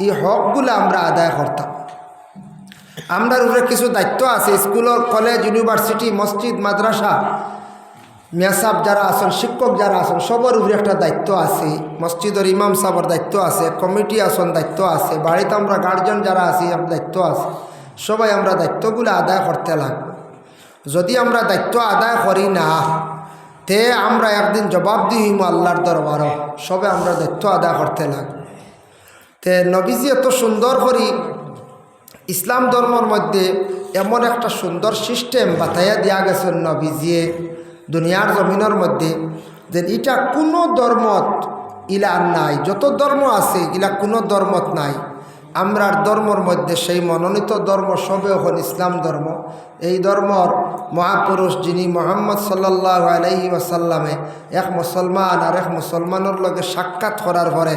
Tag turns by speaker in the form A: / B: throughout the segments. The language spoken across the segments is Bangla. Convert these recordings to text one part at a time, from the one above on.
A: এই হকগুলো আমরা আদায় করতাম। আমরার উপরে কিছু দায়িত্ব আছে, স্কুল, কলেজ, ইউনিভার্সিটি, মসজিদ, মাদ্রাসা, মেসাব যারা আছেন, শিক্ষক যারা আছেন, সবার উপরে একটা দায়িত্ব আছে। মসজিদের ইমাম সাহর দায়িত্ব আছে, কমিটি আসন দায়িত্ব আছে, বাড়িতে আমরা গার্জেন যারা আছি দায়িত্ব আছে। সবাই আমরা দায়িত্বগুলো আদায় করতে লাগবে। যদি আমরা দায়িত্ব আদায় করি না, তে আমরা একদিন জবাব দিইম আল্লাহর দরবারও সবে আমরা দায়িত্ব আদায় করতে লাগবে। তে নবীজি এত সুন্দর করি ইসলাম ধর্মর মধ্যে এমন একটা সুন্দর সিস্টেম বাতাইয়া দিয়া গেছেন নবীজিয়ে দুনিয়ার জমিনের মধ্যে, যে এটা কোনো ধর্মত ইলা নাই। যত ধর্ম আছে, ইলা কোনো ধর্মত নাই। আমরার ধর্মর মধ্যে সেই মনোনীত ধর্ম সবে হল ইসলাম ধর্ম। এই ধর্মর মহাপুরুষ যিনি মোহাম্মদ সাল্লাহ আলহি ওয়াসাল্লামে এক মুসলমান আর এক মুসলমানের লগে সাক্ষাৎ করার পরে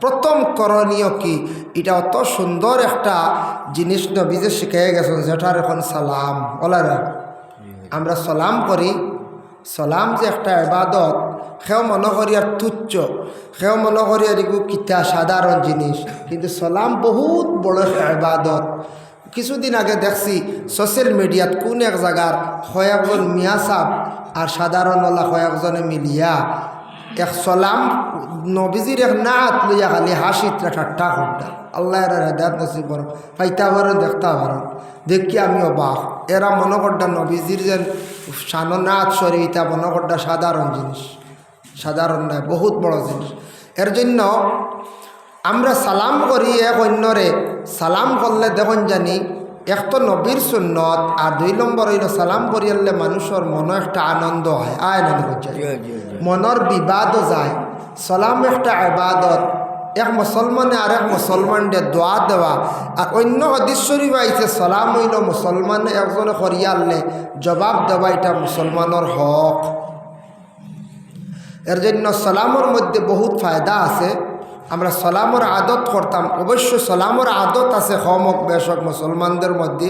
A: প্রথম করণীয় কি? এটা অত সুন্দর একটা জিনিস নবীজে শিখে গেছেন, যেটার এখন সালাম। ওলারা আমরা সালাম করি। সালাম যে একটা এবাদত সেও মনে করি আর তুচ্ছ। সেও মনে করি আর এগুলো কিতা সাধারণ জিনিস। কিন্তু সালাম বহুত বড় এবাদত কিছুদিন আগে দেখছি সোশ্যাল মিডিয়াত কোন এক জায়গার কয়েকজন মিয়া সাপ আর সাধারণ ওলা কয়েকজনে মিলিয়া এক সলাম নবীজির এক নাত লইয়া খালি হাসিত ঠাট্টা করতা আল্লাহ এর হেদায়ত নসিব করো পাইতা পারেন দেখতা পারেন দেখি আমি অবাক এরা মনে করটা নবীজির যে সানো নাচ সরিতা মনে করটা সাধারণ জিনিস। সাধারণ নয়, বহুত বড় জিনিস। এর জন্য আমরা সালাম করি এক অন্যরে। সালাম করলে দেখুন জানি এক তো নবীর সুন্নত আর দুই নম্বর হইল সালাম করিয়ালে মানুষের মনে একটা আনন্দ হয়। আনন্দ করছে মনের বিবাদও যায়। সালাম একটা আবাদত এক মুসলমানে আর এক মুসলমানদের দোয়া দেওয়া। আর অন্য হদিস শরীফ আইছে সালাম হইল মুসলমানে একজনে করিয়ালে জবাব দেওয়া এটা মুসলমানের হক। এর জন্য সালামর মধ্যে বহুত ফায়দা আছে। আমরা সালামর আদত করতাম। অবশ্য সালামর আদত আছে হমক বেশক মুসলমানদের মধ্যে,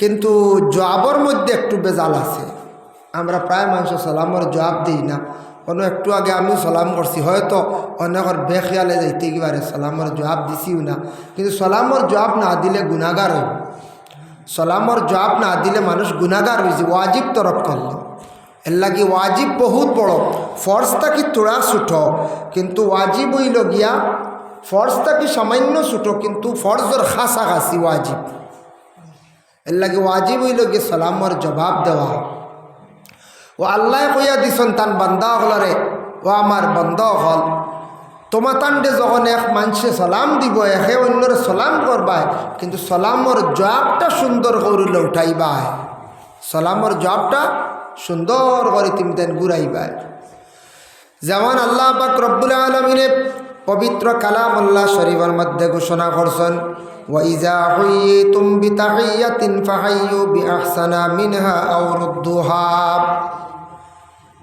A: কিন্তু জবাবর মধ্যে একটু বেজাল আছে। আমরা প্রায় মানুষ সালামর জবাব দিই না। কোনো একটু আগে আমিও সালাম করছি, হয়তো অনেকের বেখেয়ালে যাইতে গিবারে সালামর জবাব দিছিও না। কিন্তু সালামর জবাব না দিলে গুণাগার হইব। সালামর জবাব না দিলে মানুষ গুণাগার হয়েছে ওয়াজিব তরফ করল। লাগি ওয়াজিব বহুত বড়। ফর্স তাকি তোড়া ছুট কিন্তু ওয়াজিব হইল গিয়া ফর্স তাকি সামান্য ছুট কিন্তু ফর্জর খাসা খাসি ওয়াজিব। এর লাগে ওয়াজিব হইল গিয়ে সালামর জবাব দেওয়া। ও আল্লাহ কইয়া দিছন তান বান্দা হলরে ও আমার বন্ধ হল তোমাতান্ডে যখন এক মানুষে সালাম দিব, একে অন্যরে সালাম করবায় কিন্তু সালামর জবাবটা সুন্দর করিলে উঠাইবাই। সালামর জবাবটা সুন্দর করে তুমি তেন যেমন আল্লাহ পাক রব্বুল আলমিনে পবিত্র কালাম আল্লাহ শরীফের মধ্যে ঘোষণা করছেন হইয়ে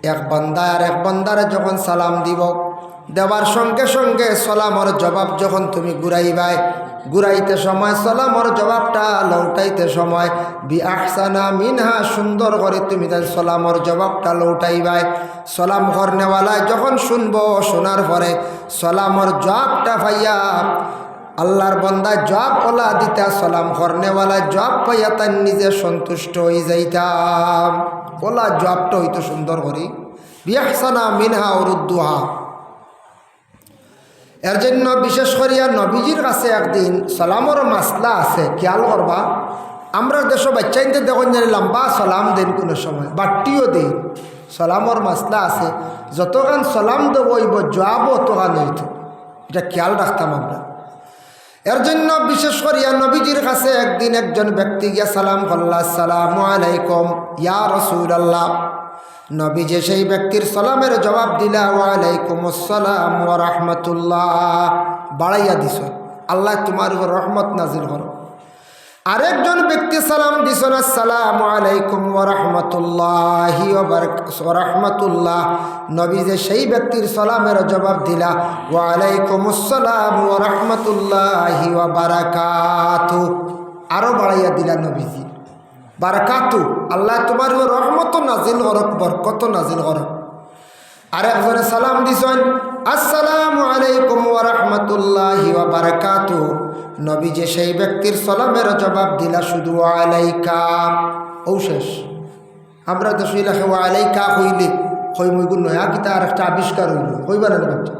A: এক বান্দা আর এক বন্দারে যখন সালাম দিব দেওয়ার সঙ্গে সঙ্গে সালামর জবাব যখন তুমি ঘুরাইবাই, ঘুরাইতে সময়, সালামর জবাবটা লৌটাইতে সময় বি আহসানা মিনহা সুন্দর করে তুমি তাই সালামর জবাবটা লৌটাইবাই। সালাম করনেওয়ালায় যখন শুনব, শোনার পরে সালামর জবাবটা ভাইয়া আল্লাহর বন্দা জবাব ওলা দিতা, সালাম করনেওয়ালায় জবাব পাইয়া তার নিজে সন্তুষ্ট হয়ে যাইতাম। ওলা জবাবটা হইতো সুন্দর করি। বিয়াহসানা মিনহা উরুদ্দুহা। এর জন্য বিশেষ করিয়া নবীজির কাছে একদিন সালামর মাসলা আছে, খেয়াল করবা। আমরা দেশ বাচ্চাইতে দেখুন জানি লম্বা সালাম দেন কোনো সময়, বাট্টিও দিন সালামর মাসলা আছে, যতখান সালাম দেব ইব জবাবও অতখান হইত। এটা খেয়াল রাখতাম আমরা। এর জন্য বিশেষ করিয়া নবীজির কাছে একদিন একজন ব্যক্তি গিয়া সালাম করল্লা সালাম আলাইকুম, ইয়া রসুল আল্লাহ নবী যে সেই ব্যক্তির সালামের জবাব দিলা ওয়ালাইকুম আসসালাম ওয়া রাহমাতুল্লাহ। বাড়াইয়া দিছ। আল্লাহ তোমার উপর রহমত নাজিল করো। আরেকজন ব্যক্তি সালাম দিছেন আসসালাম আলাইকুম ওয়া রাহমাতুল্লাহি রাহমাতুল্লাহ। নবী যে সেই ব্যক্তির সালামের জবাব দিলা ওয়ালাইকুম আসসালাম ওয়া রাহমাতুল্লাহি বারাকাতু। আরও বাড়াইয়া দিলা নবীজি, বারাকাতু। আল্লাহ তোমার রহমত নাজিল করক, বরকত নাজিল করক। আর একজনে সালাম দিছেন, আসসালামু আলাইকুম ওরহমতুল্লাহি বারাকাত নবী যে সেই ব্যক্তির সালামের জবাব দিলা শুধু, আলাইকা। ও শেষ। আমরা তো শুই লেখে ও আলাইকা হইলে হই মইগুন নয়া কিতা আর একটা আবিষ্কার হইল হইবার না বাচ্চা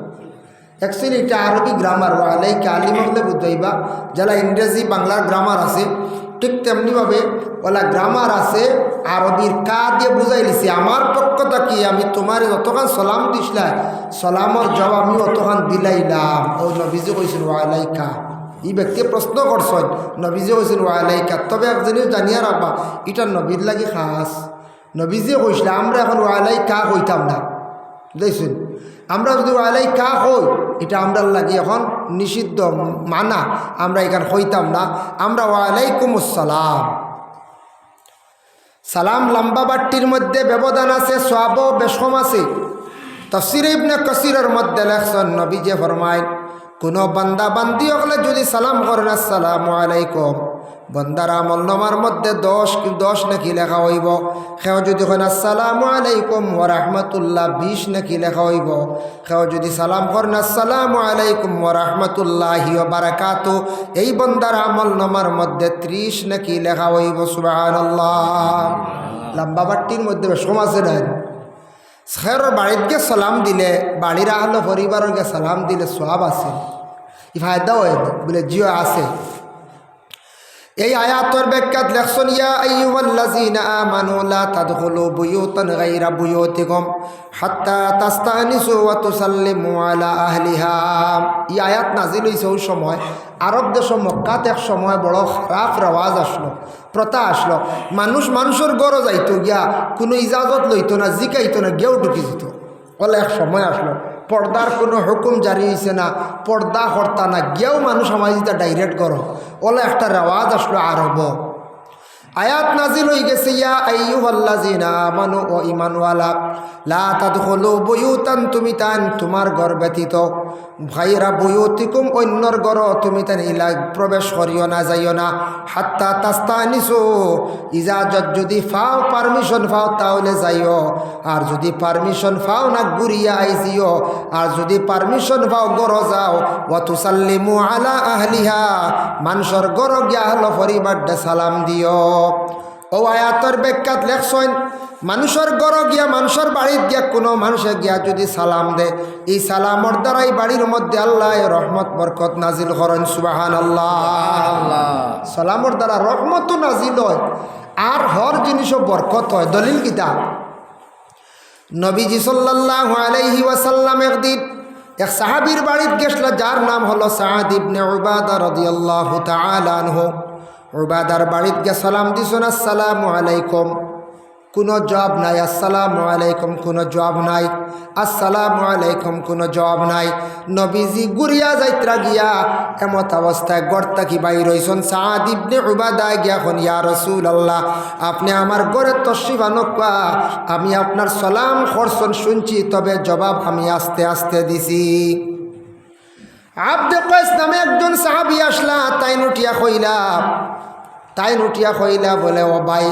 A: অ্যাকচুয়ালি এটা আরবি গ্রামার ও আলাইকা আলিম হলে বুঝাইবা যারা ইংরেজি, বাংলার গ্রামার আছে ঠিক তেমনিভাবে ওলা গ্রামার আছে, আরবির কা দিয়ে বুঝাই লিছি। আমার পক্ষ থাকি আমি তোমার অতখান সলাম দিসলাই সলামর জবাব আমি অতখান দিলাই দিলাইলাম ও নবীজি কইছিল ওয়ালাইকা ই ব্যক্তিয়ে প্রশ্ন করছেন নবীজি কইছিল ওয়ালাইকা তবে এক জিনিস জানিয়া রাখবা এটা নবীর লাগি খাস নবীজি কইছিল আমরা এখন ওয়ালাইকা কইতাম না। বুঝাইছেন আমরা যদি ওয়ালাই কা হই, এটা আমরা লাগি এখন নিষিদ্ধ মানা, আমরা এখানে হইতাম না। আমরা ওয়ালাইকুম আসসালাম সালাম লম্বা বাট্টির মধ্যে ব্যবধান আছে সব বেশম আছে। তফসির ইবনে কসিরের মধ্যে লেখছেন, নবী যে ফরমায় কোনো বান্দা বান্দি হলে যদি সালাম করেন আসসালামু আলাইকুম। বন্দার আমল নমার মধ্যে দশ দশ নাকি লেখা হইব। সেও যদি কেন আসসালামু আলাইকুম ও রহমতুল্লাহ বিশ নাকি লেখা হইব। সেও যদি সালাম করেন আসসালামু আলাইকুম ও রহমতুল্লাহ বারাকাত এই বন্দার আমল নমার মধ্যে ত্রিশ নাকি লেখা হইব সুবাহ লম্বা বাট্টির মধ্যে সমাজে নাই খের বাড়িত সালাম দিলে, বাড়ির আহলো পরিবারের গে সালাম দিলে সব আছে। ই ফায়দা হয় বলে, জিও আছে। এই আয়াতর ব্যাখ্যাত লেখছন, ইয়া আলা আয়াত নাজিল হইছে ওই সময়। আরব দেশ মক্কাত এক সময় বড় খারাপ রেওয়াজ আসলো, প্রথা আসলো। মানুষ মানুষের গড় যাইতো গিয়া, কোনো ইজাজত লইতো না, জিকাইতো না, গেও ঢুকি যেত বলে এক সময় আসলো। পর্দার কোনো হুকুম জারি হয়েছে না, পর্দা হর্তা না, গিয়েও মানুষ যেটা ডাইরেক্ট করো। ওলা একটা রেওয়াজ আসলো আরব। আয়াত নাজিল হয়ে গেছে, ইয়া আইয়ুহাল্লাযিনা আমানু ও ইমানওয়ালা লা তাদখুলু বুয়ুতান, তুমি তান, তোমার ঘর ব্যতীত। ভাইরা বুয়ুতিকুম অন্যর ঘর, তুমি তান ইলা প্রবেশ করিও না, যাইও না। হাত্তা তাস্তা তাস্তানিসু ইজাজত যদি ফাও পারমিশন ফাও তাহলে যাইও। আর যদি পারমিশন ফাও না ঘুরিয়া আইজিও, আর যদি পারমিশন ফাও গড় যাও ও তুসাল্লিমু আলা আহলিহা, মানুষের গড় গিয়া হলো পরিবারটা সালাম দিও। ও আয়াতর ব্যাখ্যাত লেখছেন মানুষের গড় গিয়া মানুষের বাড়িত গিয়া কোনো মানুষে গিয়া যদি সালাম দে এই সালামর দ্বারাই বাড়ির মধ্যে আল্লাহ রহমত বরকত নাজিল করেন সুবাহান আল্লাহ সালামর দ্বারা রহমতও নাজিল হয় আর হর জিনিসও বরকত হয়। দলিল কিতা নবীজি সাল্লাহ আলাইহি ওয়াসাল্লাম একদিন এক সাহাবির বাড়িতে গেছিল যার নাম হলো সাহাদ ইবনে উবাদা রাদিয়াল্লাহু তাআলা আনহু। উবাদার বাড়িতে গে সালাম দিছুন আসসালামু আলাইকুম। কোনো জবাব নাই। আসসালামু আলাইকুম, কোনো জবাব নাই। আসসালামু আলাইকুম, কোনো জবাব নাই। নবীজি গুরিয়া যাইত্রা গিয়া এমত অবস্থায় গড়তা কি বাই রইছন সাদ ইবনে উবাদা গিয়া খন ইয়া রসুল আল্লাহ আপনি আমার গড়ে আনকা আমি আপনার সালাম খরসন শুনছি, তবে জবাব আমি আস্তে আস্তে দিছি। আব্দে কয়েস নামে একজন সাহাবি আসলা, তাই নুটিয়া কইলা তাই নুটিয়া কইলা বলে, ও ভাই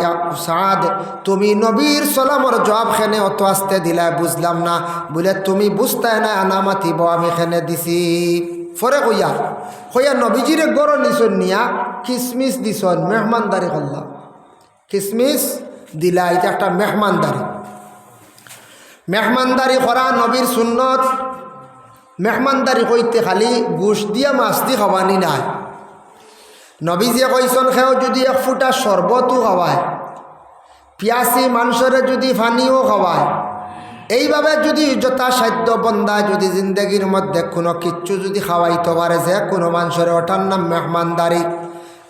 A: সাদ, তুমি নবীর সলামর জবাব খেনে অত আসতে দিলা, বুঝলাম না। বলে, তুমি বুঝতে না মাতিব, আমি খেনে দিছি। ফরে কইয়া কইয়া নবীজিরে গড় নিছন নিয়া, কিসমিস দিছন, মেহমানদারি করলাম কিসমিস দিলা, এটা একটা মেহমানদারি। মেহমানদারি করা নবীর সুন্নত। মেহমানদারি কইতে খালি গুছ দিয়া দি খাবানি নাই। নবীজিয়ে কইসন খেও যদি এক ফুটা শরবতও খাওয়ায়, পিয়াসি মানুষের যদি পানিও খাওয়ায়, এইভাবে যদি যথাসাধ্য বন্দা যদি জিন্দগির মধ্যে কোনো কিচ্ছু যদি খাওয়াইতে পারে যে, কোনো মানুষের ওটার নাম মেহমানদারি।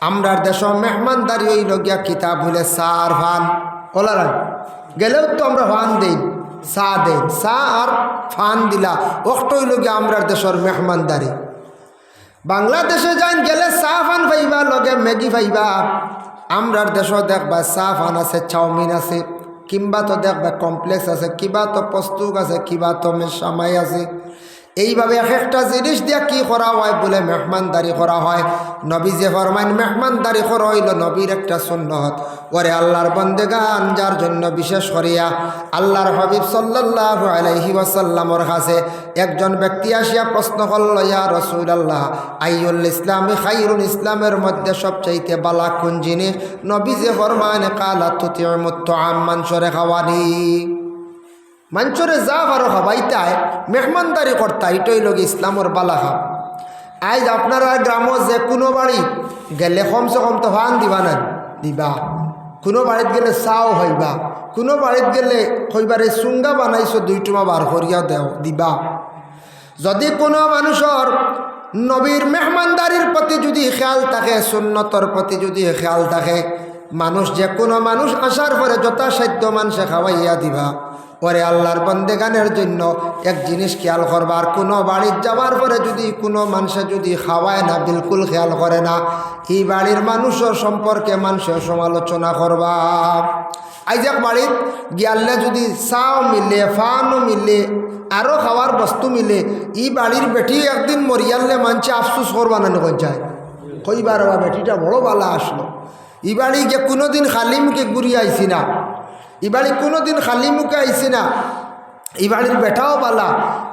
A: আমরার দেশ মেহমানদারি ওই লগিয়া কিতাব হইলে সার ফান ওলা গেলেও তো আমরা ফান দিই, চা দেন চা আর ফান দিলা অক্টই লগে আমরার দেশের মেহমানদারি। বাংলাদেশে যান গেলে চা ফান পাইবা, লগে ম্যাগি পাইবা। আমরার দেশও দেখবা চা ফান আছে, চাউমিন আছে, কিংবা তো দেখবা কমপ্লেক্স আছে, কিবা তো প্রস্তুক আছে, কিবা তো মেসামাই আছে। এইভাবে এক একটা জিনিস দিয়া কি করা হয় বলে মেহমানদারি করা হয়। নবী যে ফরমাইন, মেহমানদারি করা হইল নবীর একটা সুন্নত। ওরে আল্লাহর বন্দেগান, যার জন্য বিশেষ করিয়া আল্লাহর হবিব সাল্লাহ আলাইহি ওয়াসাল্লামর কাছে একজন ব্যক্তি আসিয়া প্রশ্ন করল, ইয়া রসুল আল্লাহ আইউল ইসলামী খাইরুল ইসলামের মধ্যে সবচাইতে বালা কোন জিনিস? নবী যে ফরমান কালা তুতি মুত্ত আম মানসরে খাওয়ানি। মাঞ্চরে যা ভারো খাবাইতায় মেহমানদারি কর্তা, এটাই লোক ইসলামর বালা খাব আজ আপনারা গ্রাম যে কোনো বাড়ি গেলে কমসে কম তো ভান দিবা না, দিবা। কোনো বাড়িত গেলে চাও হইবা। কোনো বাড়িত গেলে হইবারে চুঙ্গা বানাইছো, দুই টুমা বার করিয়া দেও, দিবা। যদি কোনো মানুষের নবীর মেহমানদারির প্রতি যদি খেয়াল থাকে সুন্নতর প্রতি যদি খেয়াল থাকে, মানুষ যে কোনো মানুষ আসার পরে যথাসাধ্য মানুষে খাওয়াইয়া দিবা। পরে আল্লাহর বন্দেগানের জন্য এক জিনিস খেয়াল করবার, কোনো বাড়ির যাওয়ার পরে যদি কোনো মানুষে যদি খাওয়ায় না, বিলকুল খেয়াল করে না, এই বাড়ির মানুষের সম্পর্কে মানুষের সমালোচনা করবা। আইজ এক বাড়িত গিয়ালে যদি চাও মিলে, ফানও মিলে, আরও খাওয়ার বস্তু মিলে ই বাড়ির বেটি একদিন মরিয়ালে মানছে আফসুস করবা না যায়। কইবার বেটিটা বড় বালা আসলো। ই বাড়ি গিয়ে কোনোদিন খালি মুখে ঘুরিয়ে আইসি না। ই বাড়ি কোনোদিন খালি মুখে আইসি না। এই বাড়ির বেটাও বালা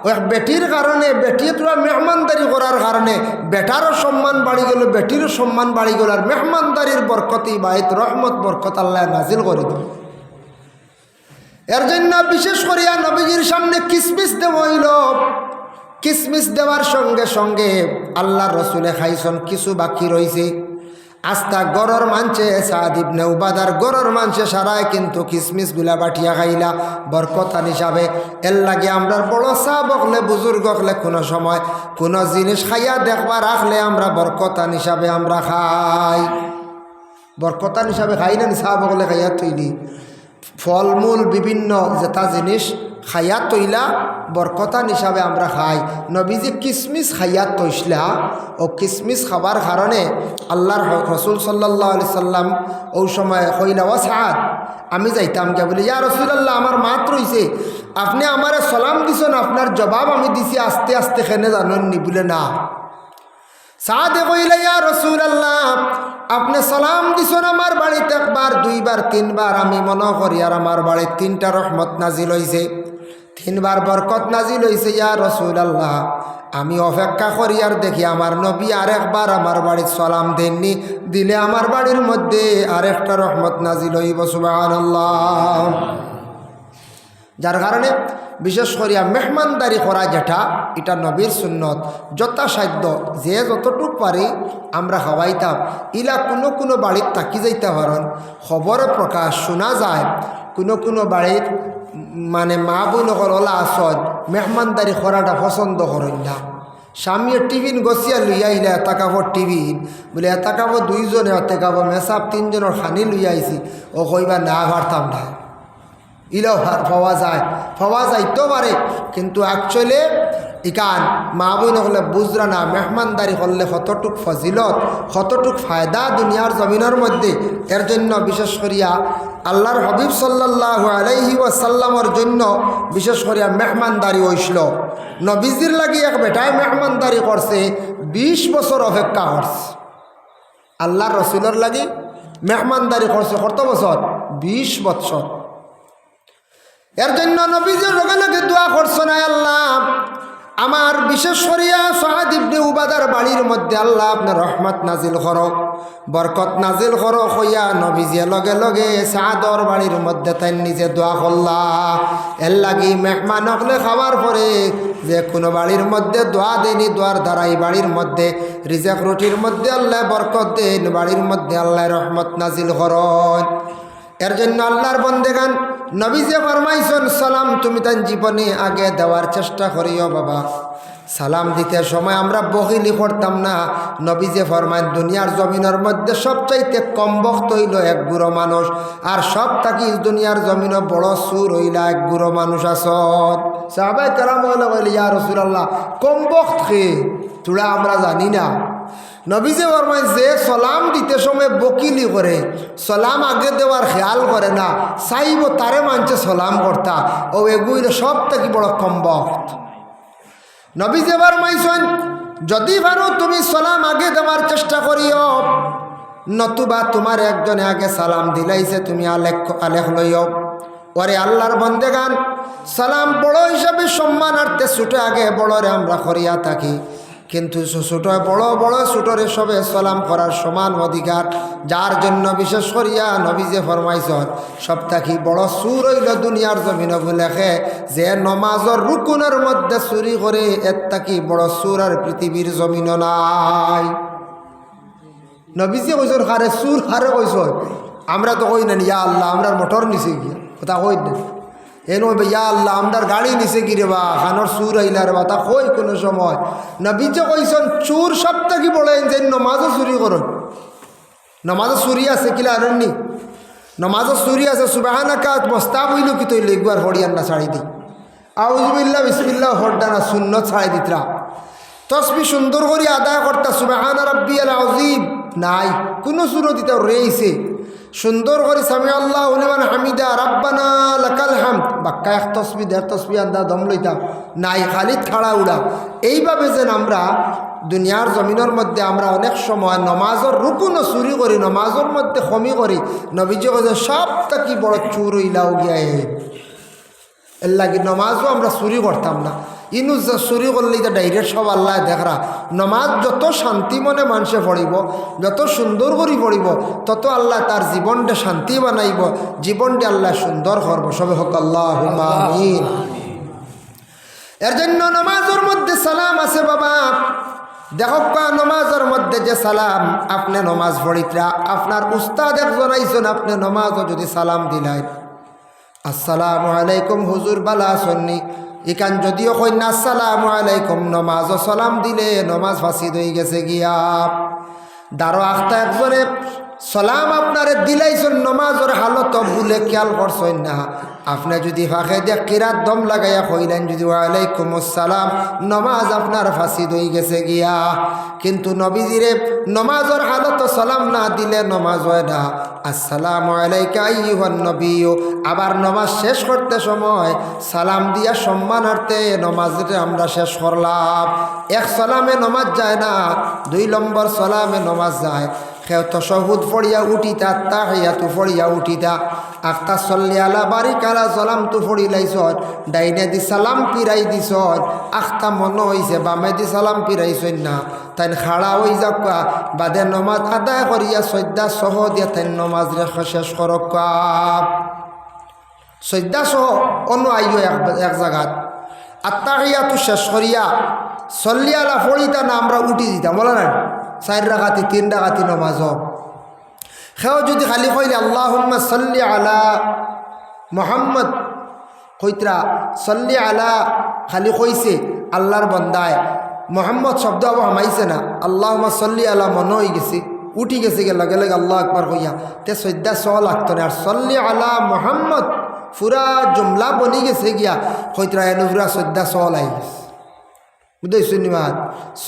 A: ওই বেটির কারণে বেটি তোরা মেহমানদারি করার কারণে বেটারও সম্মান বাড়ি গেল, বেটিরও সম্মান বাড়ি গেল আর মেহমানদারির বরকতি বাড়িত রহমত, বরকত আল্লাহ নাজিল করে দিল। এর জন্য বিশেষ করিয়া নবীজির সামনে কিসমিস দেওয়া হইল। কিসমিস দেওয়ার সঙ্গে সঙ্গে আল্লাহ রসুলে খাইছন, কিছু বাকি রয়েছে আস্তা গরর মানছে সাদিব নেউবাদার গরর মানছে সারায়, কিন্তু কিসমিসগুলা বাটিয়া খাইলা, বরকতান হিসাবে। এর লাগে আমরা বড় চা বকলে বুজুর্গ হলে কোনো সময় কোনো জিনিস খাইয়া দেখবা রাখলে আমরা বরকতান হিসাবে আমরা খাই। বরকতান হিসাবে খাই না চা বকলে খাইয়া তৈরি ফলমূল বিভিন্ন যেটা জিনিস খাইয়া তৈলা বরকতান হিসাবে আমরা খাই। নবীজি কিসমিস খাইয়া তৈসলা ও কিসমিস খাবার কারণে আল্লাহর রসুল সাল্লাহ আলি সাল্লাম ওই সময় কইলা ও সাদ আমি যাইতাম কে বলি, ইয়া রসুলাল্লাহ, আমার মাত রইছে। আপনি আমার সালাম দিছেন, আপনার জবাব আমি দিছি, আস্তে আস্তে খেনে জানেননি বলে, না। সাদে কইলে, ইয়া রসুল আল্লাহ আপনি সালাম দিছেন আমার বাড়িতে একবার, দুইবার, তিনবার, আমি মনে করি আর আমার বাড়িতে তিনটা রহমত নাজিল হইছে। তিনবার বরকত নাজিল হইছে, ইয়া রসুল আল্লাহ আমি অপেক্ষা করি আর দেখি আমার নবী আরেকবার আমার বাড়ির সালাম দেননি, দিলে আমার বাড়ির মধ্যে আরেকটা রহমত নাজিল হইব সুবাহ যার কারণে বিশেষ করিয়া মেহমানদারি করা যেটা, এটা নবীর সুন্নত। যথাসাধ্য যে যতটুক পারি আমরা খাওয়াইতাম। ইলা কোনো কোনো বাড়ির তাকি যাইতে পারেন। খবর প্রকাশ শোনা যায় কোনো কোনো বাড়ির মানে মা বোনকর ওলা আসন মেহমানদারি করাটা পছন্দ করেন না স্বামীর টিফিন গছিয়া লইয়া আইলে এটা কাপড় টিফিন। বলে এটা কাপড় দুইজনে এতে কাপড় মেসাব তিনজনের খানি লইয়া আইছি ও কইবা না পারতাম না। ইলেও পাওয়া যায়। পাওয়া যাইতেও পারে কিন্তু অ্যাকচুয়ালি ইকান মা বোন হলে বুঝরা না মেহমানদারি করলে কতটুক ফজিলত, কতটুক ফায়দা দুনিয়ার জমিনের মধ্যে? এর জন্য বিশেষ করিয়া আল্লাহর হবিব সাল্লাহ আলাইহি ওয়াসাল্লামর জন্য বিশেষ করিয়া মেহমানদারি হইছিল নবীজির লাগি এক বেটায় মেহমানদারি করছে ২০ বছর অপেক্ষা করছে। আল্লাহর রসুলের লাগি মেহমানদারি করছে কত বছর? ২০ বছর। এর জন্য নবীজির লগে লগে দোয়া করছ না আল্লাহ আমার বিশেষ করিয়া সাহাদ ইবনে উবাদার বাড়ির মধ্যে আল্লাহ আপনার রহমত নাজিল করক বরকত নাজিল করক হইয়া নবীজিয়ে লগে লগে সাদর বাড়ির মধ্যে তাই নিজে দোয়া করলা এর লাগি মেহমান হকলে খাওয়ার পরে যে কোনো বাড়ির মধ্যে দোয়া দেনি দোয়ার দ্বারাই বাড়ির মধ্যে রিজাক রুটির মধ্যে আল্লাহ বরকত দেন, বাড়ির মধ্যে আল্লাহ রহমত নাজিল করন। এর জন্য আল্লাহর বন্দেগান নবীজে ফরমাইছন, সালাম তুমি তার জীবনে আগে দেওয়ার চেষ্টা করিও বাবা। সালাম দিতে সময় আমরা বহিলি করতাম না। নবীজে ফরমাইন, দুনিয়ার জমিনের মধ্যে সবচাইতে কম বক্ত হইল এক গুঁড়ো মানুষ, আর সব থাকি দুনিয়ার জমিন বড় সুর হইলা এক গুঁড়ো মানুষ আসত। সাহাবাই কেরাম হইলে ইয়া রসুলাল্লাহ, কম বক্ত খেয়ে তোরা আমরা জানি না। নবীজে বর্মায় যে সলাম দিতে সময় বকিলি করে, সলাম আগে দেওয়ার খেয়াল করে না চাইব তারে মানছে সলাম করতা। ও এগুলো সব থেকে বড় কম বক্ত নবী যে মাইছন যদি পারো তুমি সালাম আগে দেওয়ার চেষ্টা করিও, নতুবা তোমার একজনে আগে সালাম দিলাইছে, তুমি আলেখ আলেখ লইও। ওরে আল্লাহর বন্দেগান, সালাম বড় হিসাবে সম্মানার্থে ছুটে আগে বড়রে আমরা করিয়া থাকি। কিন্তু ছোট বড় বড় ছোটরে সবে সালাম করার সমান অধিকার, যার জন্য বিশেষ করিয়া নবীজে ফরমাইছ সব থাকি বড় সুর হইল দুনিয়ার জমিন লেখে যে নমাজর রুকুনের মধ্যে চুরি করে এর থাকি বড় সুর আর পৃথিবীর জমিন নাই। নবীজি কইসর হারে সুর, হারে কইস আমরা তো কই না ইয়া আল্লাহ, আমরার মোটর নিচে গিয়া। কথা কই না এ নয় ইয়া আল্লাহ আমরার গাড়ি নিচে গিরে বা? খানোর সুর আইলা রে বা, তা কই কোনো সময়? নবীজি কইসন চুর সব থেকে বলে যে নমাজও চুরি করো নমাজও চুরি আছে কিলা আরণ্যি নমাজও চুরি আছে সুবাহানা কাজ বস্তা বইল কি তৈল একবার হরিয়ান না ছাড়ি দি। আউজবিল্লা বিসমিল্লা হরডানা শূন্য ছাড়ি দিতরা তসবি সুন্দর করে আদায় করতা, সুবাহানা রব্বি আল আজিম নাই, কোনো সুরতিতে রয়েছে সুন্দর করে সামি আল্লাহ উলিমান হামিদা, রাব্বানা লাকাল হাম বাক্কা এক তসবি, দেড় তসবি আন্দা দম লইতাম। নাই খালি খাড়া উড়া। এইভাবে যেন আমরা দুনিয়ার জমিনের মধ্যে আমরা অনেক সময় নমাজর রুকুনও চুরি করি, নমাজের মধ্যে খমি করি নবীজি কাছে সব থাকি বড় চুর হইলাও গিয়া এর লাগি নমাজও আমরা চুরি করতাম না। ইনু যে চুরি করলে এটা ডাইরেক্ট সব আল্লাহ দেখরা। নমাজ যত শান্তি মনে মানুষে পড়িব, যত সুন্দর করে পড়িব, তত আল্লাহ তার জীবনটা শান্তি বানাইব, জীবনটা আল্লাহ সুন্দর করব। সবে হোক আল্লাহ এর জন্য নমাজের মধ্যে সালাম আছে বাবা। দেখক নমাজের মধ্যে যে সালাম, আপনি নমাজ পড়িতরা, আপনার উস্তাদ একজন আইসন আপনি নমাজও যদি সালাম দিলাই আসসালামু আলাইকুম হুজুর, বালা সন্নি ইকান যদিও কন্যা সালাম আলাইকুম নমাজ সালাম দিলে, নমাজ ফাঁসি হয়ে গেছে গিয়া। দারো আখতা একজনে সালাম আপনারে দিলাইছেন নমাজের হালত ভুলে খেয়াল করছেন না। আপনি যদি ফাঁকে দিয়ে কিরাত দম লাগাইয়া কইলেন যদি ওয়ালাইকুম আসসালাম, নমাজ আপনার ফাঁসি হয়ে গেছে গিয়া। কিন্তু নবীজিরে নমাজের হালত সালাম না দিলে নমাজ হয় না। আসসালামু আলাইকা আইয়ুহান নবীও আবার নমাজ শেষ করতে সময় সালাম দিয়া সম্মানার্থে নমাজটা আমরা শেষ করলাম। এক সালামে নমাজ যায় না, দুই নম্বর সালামে নমাজ যায়। খেও তসহুদ ফড়িয়া উঠিতা তাহিয়া তু ফড়িয়া উঠিতা। আখতা চল্লি আলা বাড়ি কালা সালাম তু ফড়ি লাইছ ডাইনে দি সালাম পিরাই দিছ আখতা মন হইছে, বামে দি সালাম পিরাইছই না তাই খাড়া হই যাক বাদে নমাজ আদায় করিয়া সদ্যা সহ দিয়া তাই নমাজ রেখা শেষ করক সদ্যা সহ অন্য আইও এক জায়গাত আত্মাহিয়া তু শেষ করিয়া চল্লিয়ালা ফড়িতা না আমরা উঠি দিতাম, বলে না চার ডাকাতি তিন ডাকাতি নমাজ সেও যদি খালি কইলে আল্লাহ সল্লি আলা মোহাম্মদ কইতরা সল্লি আলা খালি কইছে আল্লাহর বন্দায় মোহাম্মদ শব্দ আবার হামাইছে না আল্লাহ সল্লি আলা মনে হয়ে গেছে, উঠি গেছে গে লগে লগে আল্লাহ একবার কইয়া, তে সদ্যা স লাগতো না আর সল্লি আলা মোহাম্মদ ফুরা জুমলা বনি গেছে গিয়া কইতরা এনে ফুরা সদ্যা স লাই গেছে। বুঝতে নিমাদ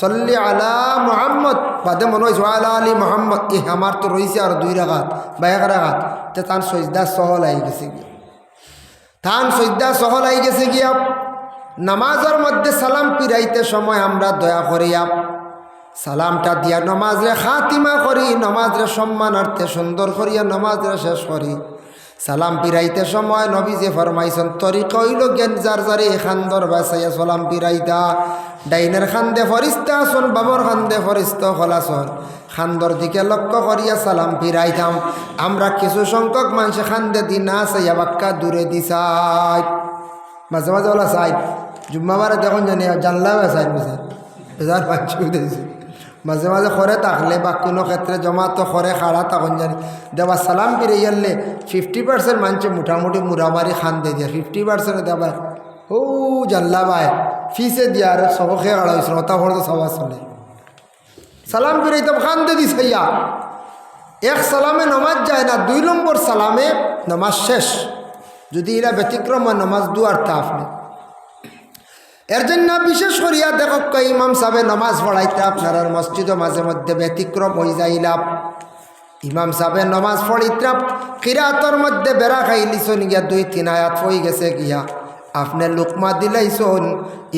A: সল্লি আলা মোহাম্মদ বাদে মনে হয়েছে আলা আলী মোহাম্মদ এ আমার তো রয়েছে আর দুই রাগাত বা এক রাগাত তে তান সজদা সহল আই গেছে গিয়া। তান সজদা সহল আই গেছে গিয়া। নামাজের মধ্যে সালাম পিরাইতে সময় আমরা দয়া করিয়া সালামটা দিয়া নমাজরে খাতিমা করি, নমাজরে সম্মানার্থে সুন্দর করিয়া নমাজরে শেষ করি। সালাম পিরাইতে সময় নবী যে ফরমাইছেন তরি কইল জ্ঞান যার যারে খান্দর বাসাইয়া সালাম পিরাইতা। ডাইনের খান্দে ফরিস্তা আসন, বাবর খান্দে ফরিস্ত খলাসন খান্দর দিকে লক্ষ্য করিয়া সালাম পিরাইতাম। আমরা কিছু সংখ্যক মানুষে খান্দে দি না চাইয়া বাক্কা দূরে দি চাই মাঝে মাঝে ওলা চাই জুম্মা মারে দেখুন জানি, জানলাও চাই বুঝে বেজার পাচ্ছি মাঝে মাঝে খরে থাকলে বা কোনো ক্ষেত্রে জমা তো খরে খাড়া তখন জানি। দেবা সালাম ফিরে গেলে ফিফটি পার্সেন্ট মানুষ মোটামুটি মুরামারি খান দিয়ে। দিয়ে ফিফটি পার্সেন্ট দেবা। ও জানলা ভাই, ফিসে দিয়া আর সবকে কাড়া হয়েছিল ওটা ভর তো সবার চলে সালাম ফিরে তো খান দিয়ে দিস ইয়া। এক সালামে নমাজ যায় না, দুই নম্বর সালামে নমাজ শেষ। যদি এরা ব্যতিক্রম হয়, নমাজ দুয়ার তা আপনি এর জন্য বিশেষ করিয়া দেখক ইমাম সাহেব নমাজ পড়াইতে আপনার মসজিদ মাঝে মধ্যে ব্যতিক্রম হয়ে যাইলাম। ইমাম সাহেব নমাজ পড়িত্রাপ কিরাতর মধ্যে বেড়া খাইলিছন গিয়া দুই তিন আয়াত হয়ে গেছে গিয়া। আপনি লোকমা দিলাইছন,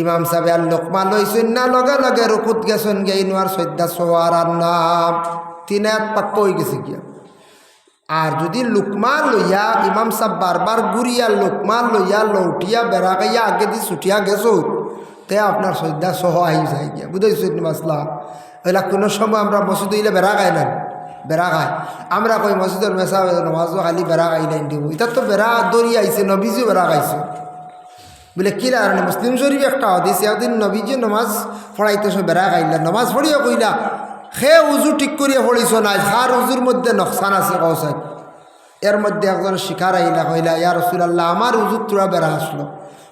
A: ইমাম সাহেব আর লোকমা লইছেন না, লগে লগে রুকুত গেছেন গে ইনুয়ার সৈদ্যা সোয়ার আর নাম। তিন এক পাক্ক হয়ে গেছে গিয়া। আর যদি লুকমা লইয়া ইমাম সাহেব বারবার ঘুরিয়া লুকমা লইয়া লৌটিয়া বেড়া গাইয়া আগে দি ছুটিয়া গেছো তে আপনার সৈদ্যা সহ আহি যায় গিয়া। বুঝাইছেন মাসলা? ওইলা কোনো সময় আমরা মসজিদ হইলে বেড়া গাই না বেড়া খায় আমরা কই মসজিদের মেসা নমাজও খালি বেড়া গাই গাইলেন দিব এটা তো বেড়া দৌড়ি আইছে, নবীজিও বেড়া গাইছে বলে কি কারণে? মুসলিম শরীফ একটা হদিস একদিন নবীজি নমাজ পড়াইতে সে বেড়া গাইলা নমাজ পড়িয়া কইলা সে উজু ঠিক করিয়া পড়িছ নাই, খার উজুর মধ্যে নকশান আছে কৌসাই এর মধ্যে একজন শিকার আইলা, কইলা, ইয়া রসুলাল্লাহ, আমার উজুর তোরা বেড়া আসলো।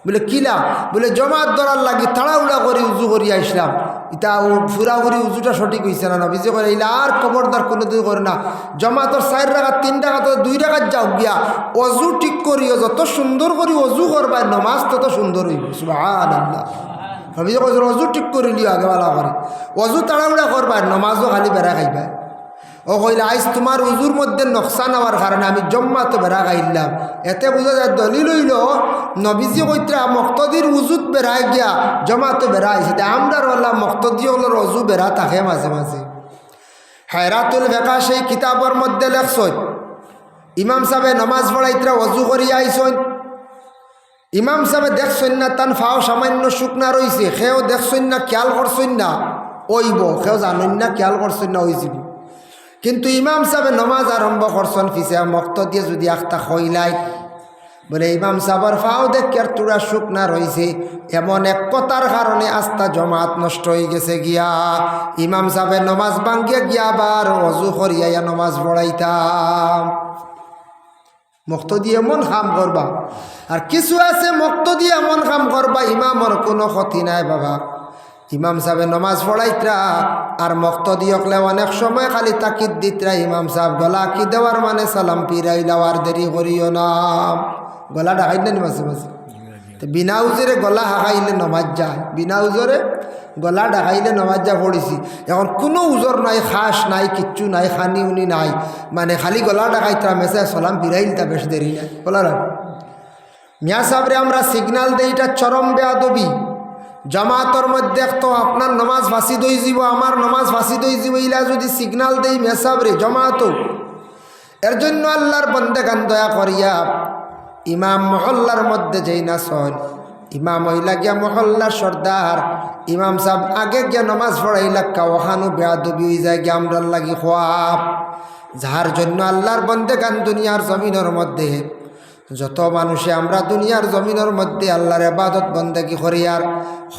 A: বলে কিলা বলে জমাত ধরার লাগি তাড়াউড়া করে, উজু করি আসলাম ইটা ফুরাফুরি উজুটা সঠিক হয়েছে না, নবীজি করে ইলা আর খবরদার কোনো দিন করে না। জমাতর চার টাকা তিন টাকা তো দুই টাকার যাও গিয়া অজু ঠিক করিও, যত সুন্দর করি অজু করবাই নমাজ তত সুন্দর হইব। আল্লাহ অজু ঠিক করে লিও আগে বেলা করে। অজু তাড়াউড়া করবাই নমাজও খালি বেড়া খাইবাই ও কইলে, আইস তোমার উজুর মধ্যে নকশা নেওয়ার কারণে আমি জম্মা তো বেড়া খাইলাম এতে বোঝা যায় দলিল হইল, নবীজি কইত্রা, মক্তদির উজুত বেড়াই গিয়া জমা তো বেড়া আইসে আমরা রল্লাম মক্তদি হলোর অজু বেড়া থাকে মাঝে মাঝে। হায়রাতুল বেকা সেই কিতাবর মধ্যে লেখছই, ইমাম সাহেব নমাজ পড়াইত্রা অজু করিয়া আইসই ইমাম সাহেব দেখছই না, তান ফাও সামান্য শুকনা রইছে, সেও দেখছই না, খেয়াল করছই না। ওইব, সেও জানই না, খেয়াল করছই না ওইছিল কিন্তু ইমাম সাহেব নমাজ আরম্ভ করছেন, ফিসে মক্ত দিয়ে যদি একটা খইলাই বলে ইমাম সাহেবর ফাও দেখার তুরা শুকনা রয়েছে এমন এক কথার কারণে আস্থা জমাত নষ্ট হয়ে গেছে গিয়া। ইমাম সাহেবের নমাজ ভাঙ্গিয়া গিয়া আবার অজু করিয়া নমাজ পড়াইতাম। মক্ত দিয়ে এমন কাম করবা। আর কিছু আছে মক্ত দিয়ে এমন কাম করবা, ইমামর কোনো ক্ষতি নাই বাবা। ইমাম সাহেব নমাজ পড়াইতরা আর মক্ত দিয়কলে অনেক সময় খালি তাকিদ দিতরা। ইমাম সাহেব গলা কি দেওয়ার মানে? সালাম পিরাই দেওয়ার দেরি করিও না। গলা ডাকাই না মাঝে। তো বিনা উজরে গলা হাঁকাইলে নমাজ যায়। বিনা উজরে গলা ডাকাইলে নমাজ যা পড়েছি। এখন কোনো উজর নাই, খাস নাই, কিচ্ছু নাই, খানি উনি নাই। মানে খালি গলা ডাকাইতরা মেসে সালাম পিরাইল তা বেশ দেরি নাই। বলার মিয়া সাহেবরে আমরা সিগনাল দেই, এটা চরম বেয়াদবি। জামাতর মধ্যে তো আপনার নমাজ ফাঁসি দই যাব আমার নমাজ ফাঁসি দই যাব ইলা যদি সিগনাল দেই মেসাবরে জমাতো এর জন্য আল্লাহর বন্দে গান দয়া করিয়া ইমাম মহল্লার মধ্যে যেই না সন ইমাম হইলা গিয়া মহল্লার সর্দার, ইমাম সাহেব আগে গিয়া নমাজ পড়াইলা কাওয়াখানো বেয়াদবি হয়ে যায় গিয়া আমরার লাগি খোয়াব। যাহার জন্য আল্লাহর বন্দে গান দুনিয়ার জমিনের মধ্যে যত মানুষে আমরা দুনিয়ার জমিনের মধ্যে আল্লাহর এবাদত বন্দেগি করিয়ার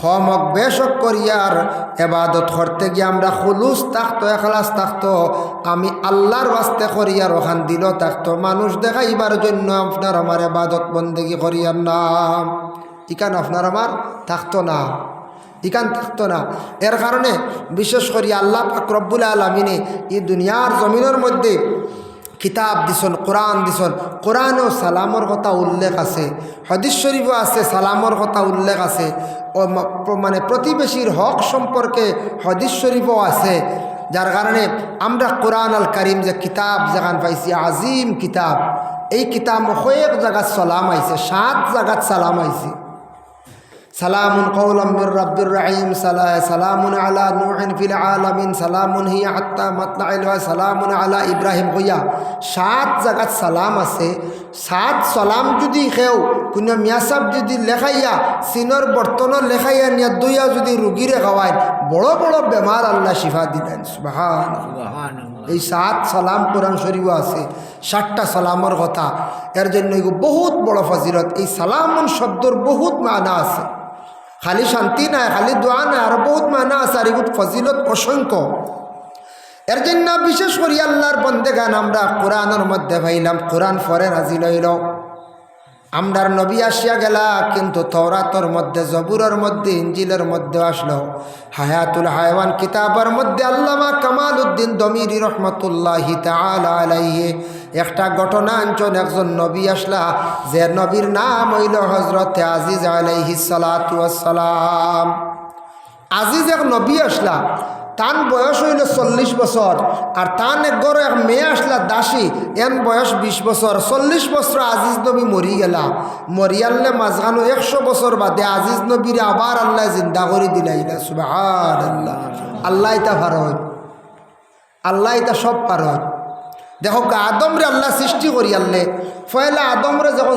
A: হমক বেশক করিয়ার এবাদত করতে গিয়ে আমরা খুলুস থাকতো এখলাস থাকতো আমি আল্লাহর বাস্তে করিয়ার ওখান দিল থাকতো মানুষ দেখাইবার জন্য আপনার আমার এবাদত বন্দেগি করিয়ার নাম। ইকান আপনার আমার থাকতো না। ইকান থাকতো না। এর কারণে বিশেষ করি আল্লাহ রব্বুল আলমিনে এই দুনিয়ার জমিনের মধ্যে কিতাব দিছন, কোরআন দিছন, কোরআনও সালামর কথা উল্লেখ আছে হদিস শরীফও আছে সালামর কথা উল্লেখ আছে ও মানে প্রতিবেশীর হক সম্পর্কে হদিস শরীফও আছে যার কারণে আমরা কোরআন আল করিম যে কিতাব যেখান পাইছি, আজিম কিতাব, এই কিতাব কয়েক জায়গাত সালাম আইছে, সাত জায়গাত সালাম আইছে। সালামুন কৌলম মির রব্বির রহিম সালামুন আলা নুহিন ফিল আলামিন, সালামুন হিয়া হাত্তা মাতলাইল সালামুন আলা ইব্রাহিম কইয়া সাত জায়গাত সালাম আছে। সাত সালাম যদি খেও কোনো মিয়াসাব যদি লেখাইয়া চীনের বর্তনের লেখাইয়া নিয়া দইয়া যদি রুগীরে খাওয়ায় বড় বড় বেমার আল্লাহ শিফা দিলেন সুবাহান এই সাত সালাম কোরআন শরীফ আছে ষাটটা সালামর কথা। এর জন্য বহুত বড় ফজিলত এই সালামন শব্দর বহুত মানা আছে। খালি শান্তি নাই খালি দোয়া নাই আর বহুত মানা আছে আর এগুলো ফজিলত অসংখ্য। এর জন্য বিশেষ করি আল্লাহর বন্দে গান আমরা কোরআনের মধ্যে ভাইলাম কোরআন ফরে রাজি লইল। আমরার নবী আসিয়া গেলা, কিন্তু তৌরাতর মধ্যে, জবুরের মধ্যে, ইঞ্জিলের মধ্যে আসলো। হায়াতুল হায়ওয়ান কিতাবের মধ্যে আল্লামা কামাল উদ্দিন দমিরি রহমতুল্লাহ আলাইহে। একটা ঘটনা আঞ্চল একজন নবী আসলা, যে নবীর নাম হইল হজরত আজিজ আলাইহি সালাম। আজিজ এক নবী আসলা তান বয়স হইল চল্লিশ বছর, আর তান এক গড় এক মেয়ে আসলা দাসী এন বয়স বিশ বছর। চল্লিশ বছর আজিজ নবী মরি গেলা। মরিয়াল্লে মাঝখানো একশো বছর বাদে আজিজ নবীর আবার আল্লাহ জিন্দা করে দিলাইলা সুবাহ আল্লাহ ইতা ভারত। আল্লাহ ইতা সব পারত দেখো আদমরে আল্লাহ সৃষ্টি করি আল্লে ফয়লা আদমরে যখন